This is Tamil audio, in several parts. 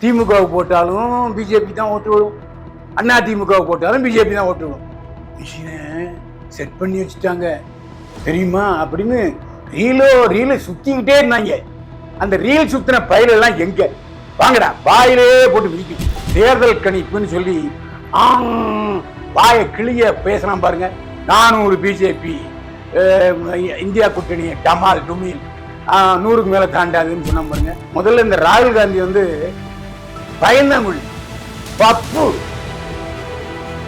திமுகவுக்கு போட்டாலும் பிஜேபி தான் ஓட்டு விடும் அண்ணா திமுகவுக்கு போட்டாலும் பிஜேபி தான் ஓட்டு விடும் மிஷினை செட் பண்ணி வச்சுட்டாங்க. தெரியுமா? அப்படின்னு ரீலோ ரீலு சுற்றிக்கிட்டே இருந்தாங்க. அந்த ரீல் சுத்தின பயிலெல்லாம் எங்க? வாங்கடா வாயிலே போட்டு மிதிக்கும் தேர்தல் கணிப்புன்னு சொல்லி ஆ வாயை கிளிய பேசலாம் பாருங்க. நானூறு பிஜேபி இந்தியா கூட்டணி டமால் டுமில் நூறுக்கு மேலே தாண்டாதுன்னு சொன்ன பாருங்க. முதல்ல இந்த ராகுல் காந்தி வந்து பயந்தங்குழி பப்பு.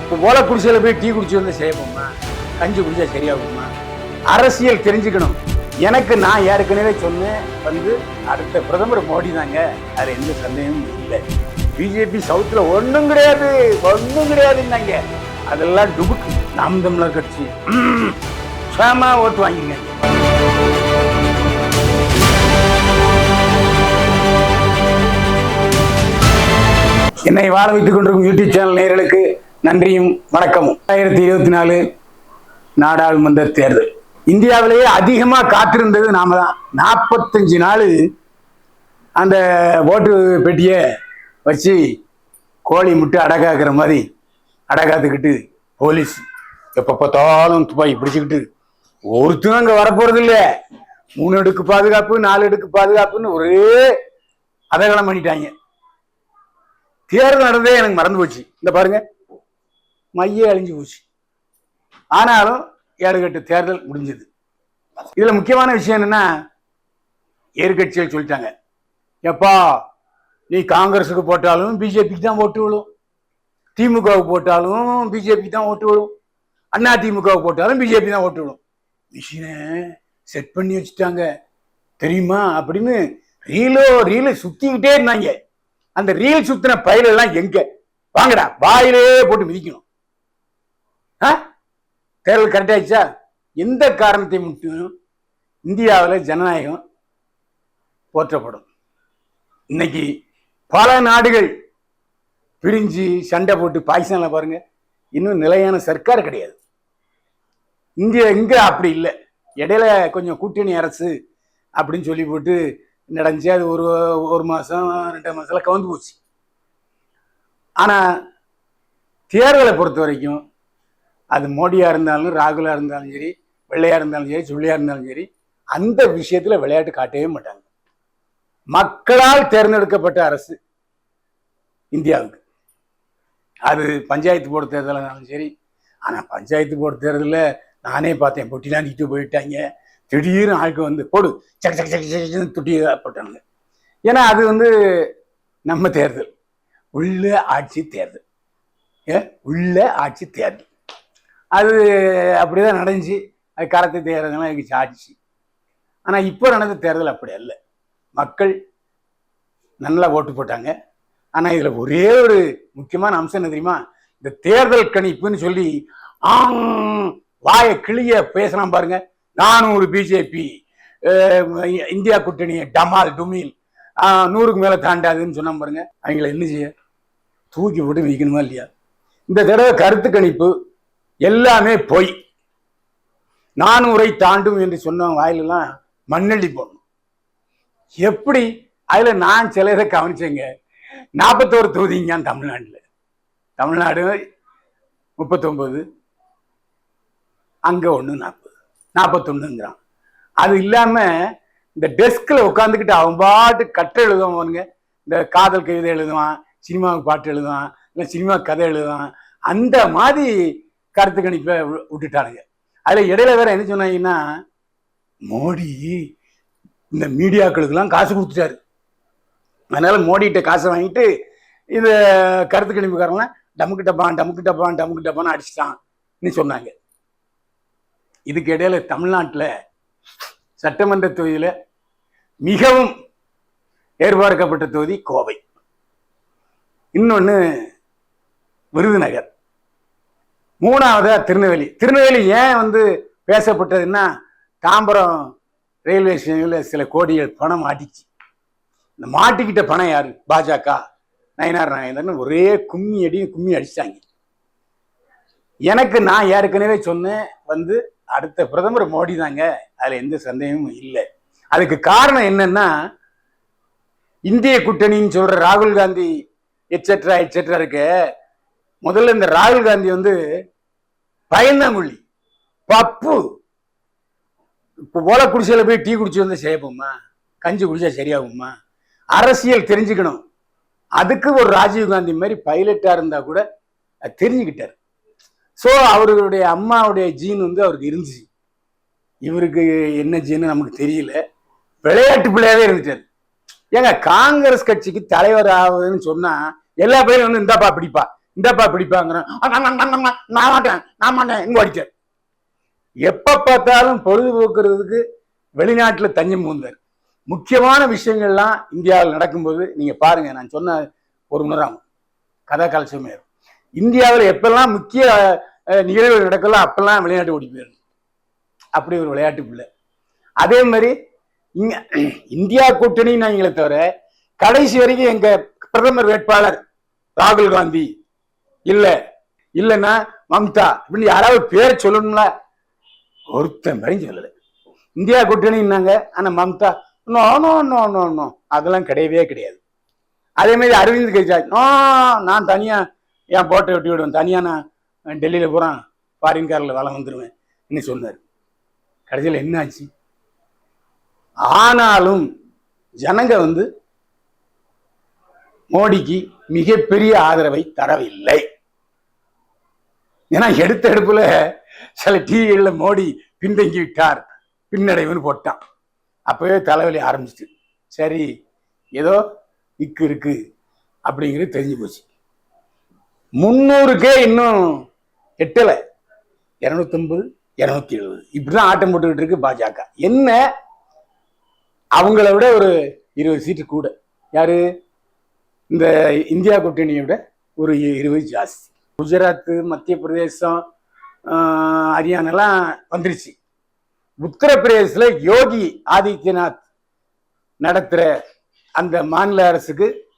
இப்போ ஓலை குடிசையில் போய் டீ குடிச்சு வந்து செய்யப்போமா கஞ்சி குடிச்சா சரியாகுமா? அரசியல் தெரிஞ்சுக்கணும். எனக்கு நான் ஏற்கனவே சொன்னேன் வந்து அடுத்த பிரதமர் மோடி தாங்க. அது எந்த சந்தேகமும் இல்லை. பிஜேபி சவுத்தில் ஒன்றும் கிடையாது ஒன்றும் கிடையாதுன்னாங்க அதெல்லாம் டுபுக்கு. நாம் தமிழர் கட்சி. சுயமாக ஓட்டு வாங்கிங்க என்னை வாழ வைத்துக் கொண்டிருக்கும் யூடியூப் சேனல் நேர்களுக்கு நன்றியும் வணக்கமும். ரெண்டாயிரத்தி இருபத்தி நாலு நாடாளுமன்ற தேர்தல். இந்தியாவிலேயே அதிகமா காத்திருந்தது நாம தான். நாற்பத்தஞ்சு நாள் அந்த ஓட்டு பெட்டியை வச்சு கோழி முட்டை அடகாக்குற மாதிரி அடகாத்துக்கிட்டு போலீஸ் எப்போ பார்த்தாலும் துப்பாக்கி பிடிச்சிக்கிட்டு ஒருத்தரும் அங்கே வரப்போறது இல்லை மூணு அடுக்கு பாதுகாப்பு நாலு அடுக்கு பாதுகாப்புன்னு ஒரே அதகலம் பண்ணிட்டாங்க. தேர்தல் நடந்ததே எனக்கு மறந்து போச்சு. இந்த பாருங்க. மையே அழிஞ்சு போச்சு. ஆனாலும் ஏடுகட்டு தேர்தல் முடிஞ்சது. இதுல முக்கியமான விஷயம் என்னன்னா எதிர்கட்சிகள் சொல்லிட்டாங்க. எப்பா நீ காங்கிரஸுக்கு போட்டாலும் பிஜேபிக்கு தான் ஓட்டு விழும். திமுகவுக்கு போட்டாலும் பிஜேபிக்கு தான் ஓட்டு விழும். அண்ணா திமுகவுக்கு போட்டாலும் பிஜேபி தான் ஓட்டு விழும். மிஷினை செட் பண்ணி வச்சுட்டாங்க. தெரியுமா? அப்படின்னு ரீலோ ரீலோ சுத்திக்கிட்டே இருந்தாங்க. அந்த ரீல் சுத்தின பயிலெல்லாம் எங்க? வாங்கடா வாயிலே போட்டு மிதிக்கணும். ஆ? தேர்தல் கரெக்ட் ஆயிடுச்சா? எந்த காரணத்தை மட்டும் இந்தியாவில் ஜனநாயகம் போற்றப்படும். இன்னைக்கு பல நாடுகள் பிரிஞ்சு சண்டை போட்டு பாகிஸ்தானில் பாருங்க. இன்னும் நிலையான சர்க்கார் கிடையாது. இந்தியா இங்கே அப்படி இல்லை. இடையில கொஞ்சம் கூட்டணி அரசு அப்படின்னு சொல்லி போட்டு நடந்துச்சு. அது ஒரு ஒரு மாதம் ரெண்டு மாதத்தில் கவுந்து போச்சு. ஆனால் தேர்தலை பொறுத்த வரைக்கும் அது மோடியாக இருந்தாலும் ராகுலாக இருந்தாலும் சரி வெள்ளையாக இருந்தாலும் சரி சுள்ளியாக இருந்தாலும் சரி அந்த விஷயத்தில் விளையாட்டு காட்டவே மாட்டாங்க. மக்களால் தேர்ந்தெடுக்கப்பட்ட அரசு இந்தியாவுக்கு. அது பஞ்சாயத்து போர்டு இருந்தாலும் சரி ஆனால் பஞ்சாயத்து போர்டு தேர்தலில் நானே பார்த்தேன். பொட்டிலாம் நீட்டு போயிட்டாங்க. திடீர்னு ஆளுக்கு வந்து போடு சக சக சக சக்கன்னு துட்டியதாக போட்டாங்க ஏன்னா அது வந்து நம்ம தேர்தல். உள்ள ஆட்சி தேர்தல். ஏ உள்ள ஆட்சி தேர்தல். அது அப்படி தான் நடந்துச்சு. அது கரத்தை தேர்தலாம் எனக்கு ஆட்சி ஆனால் இப்போ நடந்த தேர்தல் அப்படி அல்ல. மக்கள் நல்லா ஓட்டு போட்டாங்க. ஆனால் இதில் ஒரே ஒரு முக்கியமான அம்சம் என்ன தெரியுமா? இந்த தேர்தல் கணிப்புன்னு சொல்லி ஆங் வாயை கிளிய பாருங்கள் நானூறு பிஜேபி இந்தியா கூட்டணி டமால் டுமில் ஆஹ், நூறுக்கு மேலே தாண்டாதுன்னு சொன்னால் பாருங்க அவங்கள என்ன செய்ய? தூக்கி போட்டு வைக்கணுமா இல்லையா? இந்த தடவை கருத்து கணிப்பு எல்லாமே பொய். நானூரை தாண்டும் என்று சொன்ன வாயிலெல்லாம் மண்ணள்ளி போடணும். எப்படி? அதுல நான் சில இதை கவனிச்சேங்க. நாற்பத்தோரு தொகுதிங்க தமிழ்நாட்டில். தமிழ்நாடு முப்பத்தொம்பது அங்க ஒன்று நாற்பது நாற்பத்தொன்னுங்கிறான் அது இல்லாமல் இந்த டெஸ்கில் உட்காந்துக்கிட்டு அவன் பாட்டு கட்டை எழுதுவானுங்க இந்த காதல் கவிதை எழுதுவான் சினிமாவுக்கு பாட்டு எழுதுவான் இல்லை சினிமா கதை எழுதுவான். அந்த மாதிரி கருத்து கணிப்பை வி- விட்டுட்டானுங்க. அதில் இடையில வேற என்ன சொன்னாங்கன்னா மோடி இந்த மீடியாக்களுக்கெல்லாம் காசு கொடுத்துட்டாரு. அதனால மோடிகிட்ட காசை வாங்கிட்டு இந்த கருத்து கணிப்புக்காரங்களாம் டமுக்கு டப்பான் டமுக்கு டப்பான் டமுக்கு டப்பான்னு அடிச்சிட்டான் சொன்னாங்க. இதுக்கு இடையில தமிழ்நாட்டில் சட்டமன்ற தொகுதியில் மிகவும் எதிர்பார்க்கப்பட்ட தொகுதி கோவை. இன்னொன்று விருதுநகர். மூணாவதாக திருநெல்வேலி. திருநெல்வேலி ஏன் வந்து பேசப்பட்டதுன்னா தாம்பரம் ரயில்வே ஸ்டேஷனில் சில கோடிகள் பணம் மாட்டிச்சு. இந்த மாட்டிக்கிட்ட பணம் யார்? பாஜக நயனார் நாயந்தர்னு ஒரே கும்மி அடி கும்மி அடிச்சிட்டாங்க எனக்கு நான் ஏற்கனவே சொன்னேன் வந்து அடுத்த பிரதமர் மோடி தாங்க அதுல எந்த சந்தேகமும் இல்லை. அதுக்கு காரணம் என்னன்னா இந்திய கூட்டணின்னு சொல்ற ராகுல் காந்தி எட்செட்ரா எட்செட்ரா இருக்கு. முதல்ல இந்த ராகுல் காந்தி வந்து பயந்தாங்குழி பப்பு. இப்போ ஓலை குடிசையில் போய் டீ குடிச்சு வந்து செய்யப்போம்மா கஞ்சி குடிச்சா சரியாகுமா? அரசியல் தெரிஞ்சுக்கணும். அதுக்கு ஒரு ராஜீவ் காந்தி மாதிரி பைலட்டாக இருந்தால் கூட தெரிஞ்சுக்கிட்டார். ஸோ அவர்களுடைய அம்மாவுடைய ஜீன் வந்து அவருக்கு இருந்துச்சு. இவருக்கு என்ன ஜீன்னு நமக்கு தெரியல. விளையாட்டு பிள்ளையாவே இருந்துட்டார். ஏங்க காங்கிரஸ் கட்சிக்கு தலைவர் ஆகுதுன்னு சொன்னா எல்லா பேரும் வந்து இந்தாப்பா பிடிப்பா இந்தாப்பா பிடிப்பாங்கிறேன் நான் மாட்டேன் நான் மாட்டேன் இங்க அடிச்சார் எப்ப பார்த்தாலும் பொழுதுபோக்குறதுக்கு வெளிநாட்டுல தஞ்சம் பூந்தார் முக்கியமான விஷயங்கள்லாம் இந்தியாவில் நடக்கும்போது நீங்க பாருங்க நான் சொன்ன ஒரு மணி நேரம் கதா கலசமே இந்தியாவில் எப்பெல்லாம் முக்கிய நிகழ்வுகள் நடக்கலோ அப்பெல்லாம் வெளிநாட்டு ஓடி போயிடும் அப்படி ஒரு விளையாட்டு பிள்ளை. அதே மாதிரி இங்க இந்தியா கூட்டணி நாங்களே தவிர கடைசி வரைக்கும் எங்க பிரதமர் வேட்பாளர் ராகுல் காந்தி இல்லை இல்லைன்னா மம்தா இப்படின்னு யாராவது பேர் சொல்லணும்ல? ஒருத்தன் வரையும் சொல்லலை. இந்தியா கூட்டணின்னாங்க ஆனால் Mamata no no no no no. அதெல்லாம் கிடையவே கிடையாது. அதே மாதிரி அரவிந்த் கெஜ்ரிவால் நோ நான் தனியாக ஏன் போட்டை வெட்டி விடுவேன்? தனியாக நான் டெல்லியில் பூரா ஃபாரின் காரில் வேலை வந்துடுவேன் என்ன சொன்னார். கடைசியில் என்ன ஆச்சு? ஆனாலும் ஜனங்க வந்து மோடிக்கு மிகப்பெரிய ஆதரவை தரவில்லை. ஏன்னா எடுத்த எடுப்புல சில டிவிகளில் மோடி பின்தங்கி விட்டார் பின்னடைவுன்னு போட்டான். அப்பவே தலைவலி ஆரம்பிச்சிட்டு சரி ஏதோ இக்கு இருக்கு அப்படிங்கிறது தெரிஞ்சு போச்சு. முந்நூறுக்கே இன்னும் எட்டலை. இரநூத்தம்பது இரநூத்தி எழுபது இப்படிதான் ஆட்டம் போட்டுக்கிட்டு இருக்கு பாஜக. என்ன? அவங்கள விட ஒரு இருபது சீட்டு கூட. யாரு? இந்த இந்தியா கூட்டணியை விட ஒரு இருபது ஜாஸ்தி. குஜராத் மத்திய பிரதேசம் ஹரியானாலாம் வந்துருச்சு. உத்தரப்பிரதேசில் யோகி ஆதித்யநாத் நடத்துகிற அந்த மாநில அரசுக்கு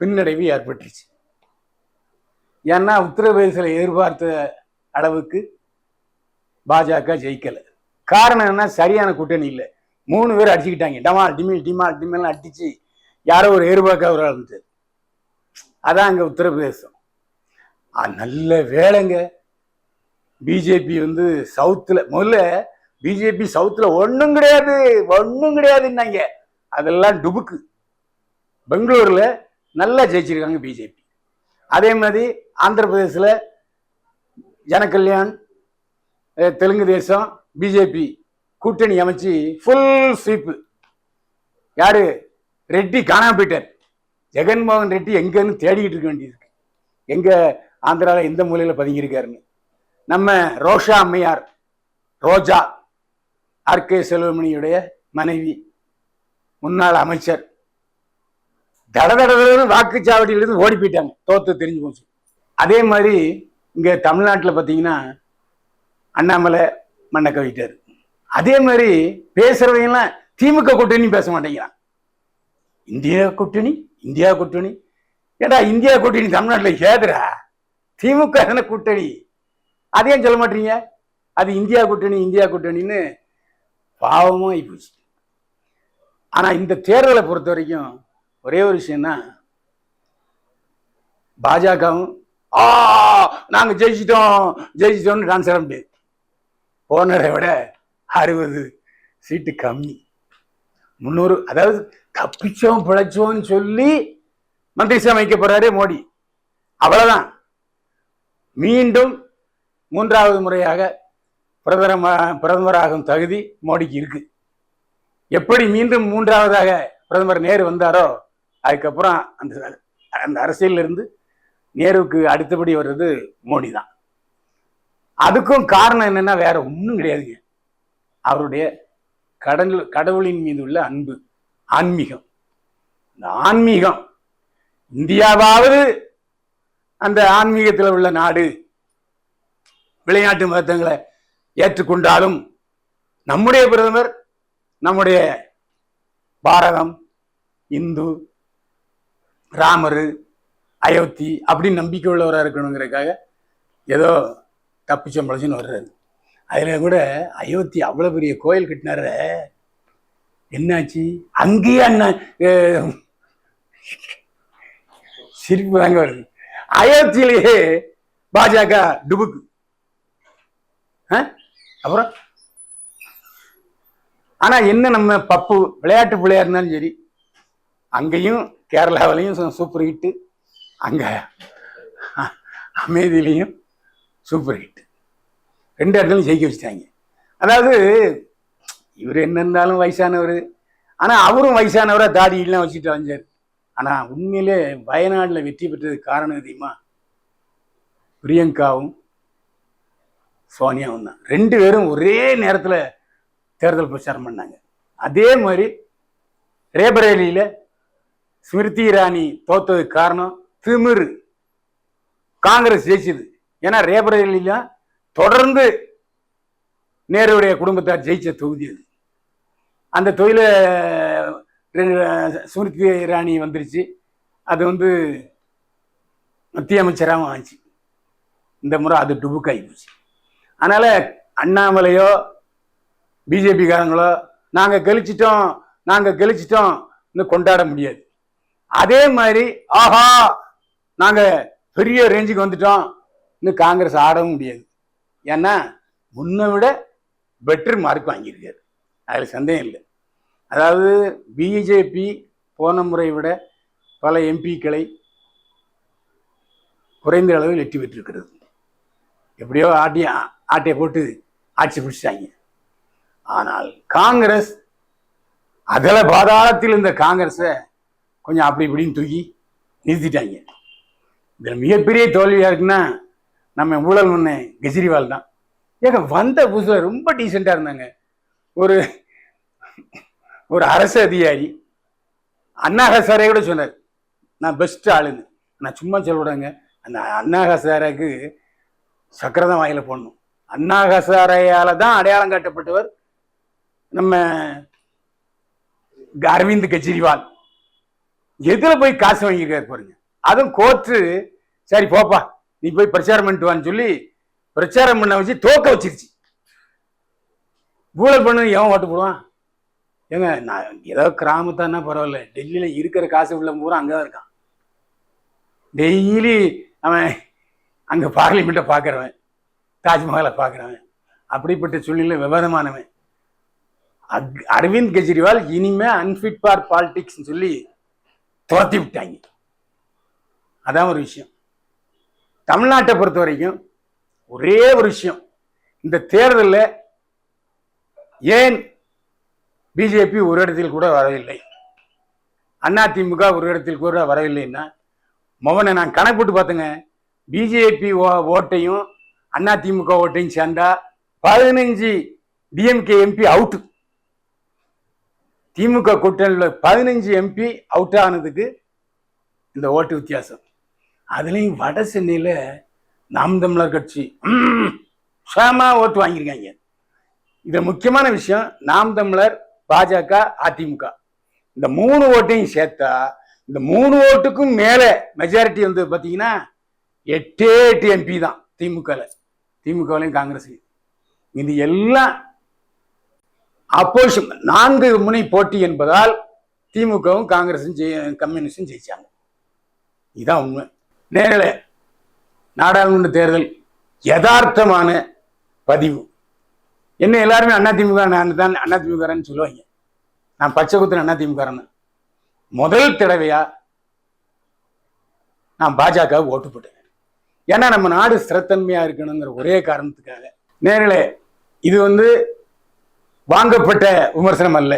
பின்னடைவு ஏற்பட்டுருச்சு. ஏன்னா உத்தரப்பிரதேசில் எதிர்பார்த்த அளவுக்கு பாஜக ஜெயிக்கலை. காரணம் என்ன சரியான கூட்டணி இல்லை. மூணு பேர் அடிச்சுக்கிட்டாங்க. டமால் டிமில் டிமால் டிமில் அடிச்சு யாரோ ஒரு எதிர்பார்க்க ஒரு இருந்துச்சு அதான் அங்கே உத்தரப்பிரதேசம். நல்ல வேலைங்க. பிஜேபி வந்து சவுத்தில் முதல்ல பிஜேபி சவுத்தில் ஒன்றும் கிடையாது ஒன்றும் கிடையாதுன்னாங்க. அதெல்லாம் டுபுக்கு. பெங்களூரில் நல்லா ஜெயிச்சிருக்காங்க பிஜேபி. அதே மாதிரி ஆந்திர பிரதேசில் ஜனகல்யாண் தெலுங்கு தேசம் பிஜேபி கூட்டணி அமைச்சு ஃபுல் ஸ்வீப்பு யார்? ரெட்டி காணாம போயிட்டார். ஜெகன்மோகன் ரெட்டி எங்கேன்னு தேடிக்கிட்டு இருக்க வேண்டியிருக்கு எங்கே ஆந்திராவில் எந்த மூலையில் பதுங்கியிருக்காருன்னு. நம்ம ரோஷா அம்மையார் ரோஜா ஆர்கே செல்வமணியுடைய மனைவி முன்னாள் அமைச்சர் தட தட வாக்குச்சாவடியிலிருந்து ஓடி போயிட்டாங்க. தோத்து தெரிஞ்சு போச்சு. அதே மாதிரி இங்கே தமிழ்நாட்டில் பார்த்தீங்கன்னா அண்ணாமலை மண்ணை கவிட்டார். அதே மாதிரி பேசுறவங்கலாம் திமுக கூட்டணி பேச மாட்டேங்கிறான். இந்தியா கூட்டணி இந்தியா கூட்டணி. ஏடா இந்தியா கூட்டணி தமிழ்நாட்டில் ஏதுரா திமுக தானே கூட்டணி. அதையும் சொல்ல மாட்டீங்க? அது இந்தியா கூட்டணி இந்தியா கூட்டணின்னு பாவமும் போச்சு. ஆனால் இந்த தேர்தலை பொறுத்த வரைக்கும் ஒரே ஒரு விஷயம்னா பாஜகவும் ஆ நாங்க ஜெயிச்சிட்டோம் ஜெயிச்சிட்டோம்னு டான்ஸ் ஆட முடியாது. போனரை விட அறுபது சீட்டு கம்மி. முந்நூறு அதாவது தப்பிச்சோம் பிழைச்சோம்னு சொல்லி மந்திரி சபை மோடி. அவ்வளவுதான். மீண்டும் மூன்றாவது முறையாக பிரதம பிரதமராகும் தகுதி மோடிக்கு இருக்கு. எப்படி மீண்டும் மூன்றாவதாக பிரதமர் நேரு வந்தாரோ அதுக்கப்புறம் அந்த அந்த அரசியலிருந்து நேருவுக்கு அடுத்தபடி வர்றது மோடி தான் அதுக்கும் காரணம் என்னென்னா வேற ஒன்றும் கிடையாதுங்க. அவருடைய கடல் கடவுளின் மீது உள்ள அன்பு ஆன்மீகம். இந்த ஆன்மீகம் இந்தியாவாவது அந்த ஆன்மீகத்தில் உள்ள நாடு விளையாட்டு மதத்தங்களை ஏற்றுக்கொண்டாலும் நம்முடைய பிரதமர் நம்முடைய பாரதம் இந்து ராமர் அயோத்தி அப்படின்னு நம்பிக்கை உள்ளவராக இருக்கணுங்கிறதுக்காக ஏதோ தப்பிச்சம் பழச்சுன்னு வர்றாரு. அதில் கூட அயோத்தி அவ்வளோ பெரிய கோயில் கட்டினார. என்னாச்சு? அங்கேயே அண்ணன் சிரிப்பு தாங்க வருது. அயோத்தியிலேயே பாஜக டுபுக்கு. ஆ? அப்புறம்? ஆனா என்ன நம்ம பப்பு விளையாட்டு பிள்ளையா இருந்தாலும் சரி அங்கேயும் கேரளாவிலையும் சூப்பர் ஹிட்டு அங்கே அமைதியிலையும் சூப்பர் ஹிட் ரெண்டு இடத்துலையும் ஜெயிக்க வச்சுட்டாங்க. அதாவது இவர் என்ன இருந்தாலும் வயசானவர். ஆனால் அவரும் வயசானவராக தாடியெல்லாம் வச்சுட்டு வந்தார் ஆனால் உண்மையிலே வயநாட்டில் வெற்றி பெற்றதுக்கு காரணம் தெரியுமா? பிரியங்காவும் சோனியாவும் தான். ரெண்டு பேரும் ஒரே நேரத்தில் தேர்தல் பிரச்சாரம் பண்ணாங்க. அதே மாதிரி ரேபரேலியில் ஸ்மிருதி இரானி தோத்ததுக்கு காரணம் திமிரு. காங்கிரஸ் ஜெயிச்சது. ஏன்னா ரேபரேலியில தொடர்ந்து நேருடைய குடும்பத்தார் ஜெயிச்ச தொகுதி அது. அந்த தொழில ஸ்மிருதி இரானி வந்துருச்சு. அது வந்து மத்திய அமைச்சராகவும் ஆச்சு. இந்த முறை அது டுபுக்காகி போச்சு. அதனால் அண்ணாமலையோ பிஜேபிக்காரங்களோ நாங்கள் கழிச்சிட்டோம் நாங்கள் கழிச்சிட்டோம் இன்னும் கொண்டாட முடியாது. அதே மாதிரி ஆஹா நாங்க பெரிய ரேஞ்சுக்கு வந்துட்டோம். இன்னும் காங்கிரஸ் ஆடவும் முடியாது. ஏன்னா முன்னை விட பெட்டர் மார்க் வாங்கியிருக்காரு. அதில் சந்தேகம் இல்லை. அதாவது பிஜேபி போன முறை விட பல எம்பிக்களை குறைந்த அளவில் வெற்றி பெற்றிருக்கிறது. எப்படியோ ஆட்டி ஆட்டையை போட்டு ஆட்சி பிடிச்சிட்டாங்க ஆனால் காங்கிரஸ் அதல பாதாளத்தில் இருந்த காங்கிரஸை கொஞ்சம் அப்படி இப்படின்னு தூக்கி நிறுத்திட்டாங்க. இதில் மிகப்பெரிய தோல்வியாக இருக்குன்னா நம்ம ஊழல் ஒன்று கெஜ்ரிவால் தான். ஏங்க வந்த புதுசில் ரொம்ப டீசெண்டாக இருந்தாங்க. ஒரு ஒரு அரசு அதிகாரி அண்ணா ஹசாரே கூட சொன்னார் நான் பெஸ்ட் ஆளுன்னு. நான் சும்மா சொல்லுறேங்க அந்த அண்ணா ஹசாராக்கு சக்கரை தான் போடணும். அண்ணா சாரையால் தான் அடையாளம் காட்டப்பட்டவர் நம்ம அரவிந்த் கெஜ்ரிவால். எதுல போய் காசு வாங்கியிருக்காரு பாருங்க அதுவும் கோர்ட்டு சரி போப்பா. நீ போய் பிரச்சாரம் பண்ணிட்டு வான்னு சொல்லி பிரச்சாரம் பண்ண வச்சு தோக்க வச்சிருச்சு. ஊழல் பண்ண எவன் ஓட்டு போடுவான்? ஏங்க நான் ஏதோ கிராமத்தானா பரவாயில்ல. டெல்லியில இருக்கிற காசு உள்ள பூரா அங்கதான் இருக்கான். டெய்லி அவன் அங்க பார்லிமெண்ட்டை பார்க்குறவன் தாஜ்மஹாலை பார்க்குறவன் அப்படிப்பட்ட சூழ்நிலை விவாதமானவன் அக்- அரவிந்த் கெஜ்ரிவால் இனிமே அன்ஃபிட் ஃபார் பாலிடிக்ஸ் சொல்லி துரத்தி விட்டாங்க. அதான் ஒரு விஷயம். தமிழ்நாட்டை பொறுத்த வரைக்கும் ஒரே ஒரு விஷயம். இந்த தேர்தலில் ஏன் பிஜேபி ஒரு இடத்தில் கூட வரவில்லை? அதிமுக ஒரு இடத்தில் கூட வரவில்லைன்னா மொவனை நான் கணக்கு போட்டு பார்த்தேங்க. பிஜேபி ஓட்டையும் அதிமுக ஓட்டையும் சேர்ந்தா பதினஞ்சு டிஎம்கே எம்பி அவுட்டு திமுக கூட்டணியில் பதினஞ்சு எம்பி அவுட் ஆனதுக்கு இந்த ஓட்டு வித்தியாசம். அதுலேயும் வட சென்னையில் நாம் தமிழர் கட்சி சேமா ஓட்டு வாங்கியிருக்காங்க. இது முக்கியமான விஷயம் நாம் தமிழர் பாஜக அதிமுக. இந்த மூணு ஓட்டையும் சேர்த்தா இந்த மூணு ஓட்டுக்கும் மேலே மெஜாரிட்டி வந்து பார்த்தீங்கன்னா எட்டே எட்டு எம்பி தான் திமுகவில் திமுகவிலையும் காங்கிரஸ்லையும் இது எல்லாம் அப்போசிஷன் நான்கு முனை போட்டி என்பதால் திமுகவும் காங்கிரஸும் ஜெய கம்யூனிஸ்டும் ஜெயிச்சாங்க. இதான் உண்மை. நேரில் நாடாளுமன்ற தேர்தல் யதார்த்தமான பதிவு. என்ன எல்லாருமே அதிமுக நான் தான் அதிமுகன்னு சொல்லுவாங்க. நான் பச்சை குத்துன அதிமுகன்னு முதல் தடவையா நான் பாஜக ஓட்டு போட்டேன். ஏன்னா நம்ம நாடு ஸ்திரத்தன்மையா இருக்கணுங்கிற ஒரே காரணத்துக்காக. நேரில் இது வந்து வாங்கப்பட்ட விமர்சனம் அல்ல.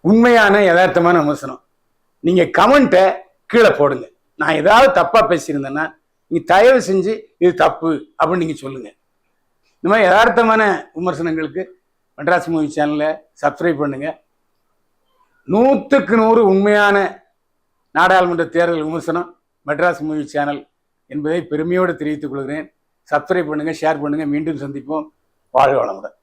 உண்மையான யதார்த்தமான விமர்சனம். நீங்க கமெண்ட்டை கீழே போடுங்க. நான் ஏதாவது தப்பா பேசியிருந்தேன்னா நீங்க தயவு செஞ்சு இது தப்பு அப்படின்னு நீங்க சொல்லுங்க. இந்த மாதிரி யதார்த்தமான விமர்சனங்களுக்கு மெட்ராஸ் மூவி சேனலை சப்ஸ்கிரைப் பண்ணுங்க. நூற்றுக்கு நூறு உண்மையான நாடாளுமன்ற தேர்தல் விமர்சனம் மெட்ராஸ் மூவி சேனல் என்பதை பெருமையோடு தெரிவித்துக் கொள்கிறேன். சப்ஸ்கிரைப் பண்ணுங்க ஷேர் பண்ணுங்க. மீண்டும் சந்திப்போம். வாழ்க வளமுடன்.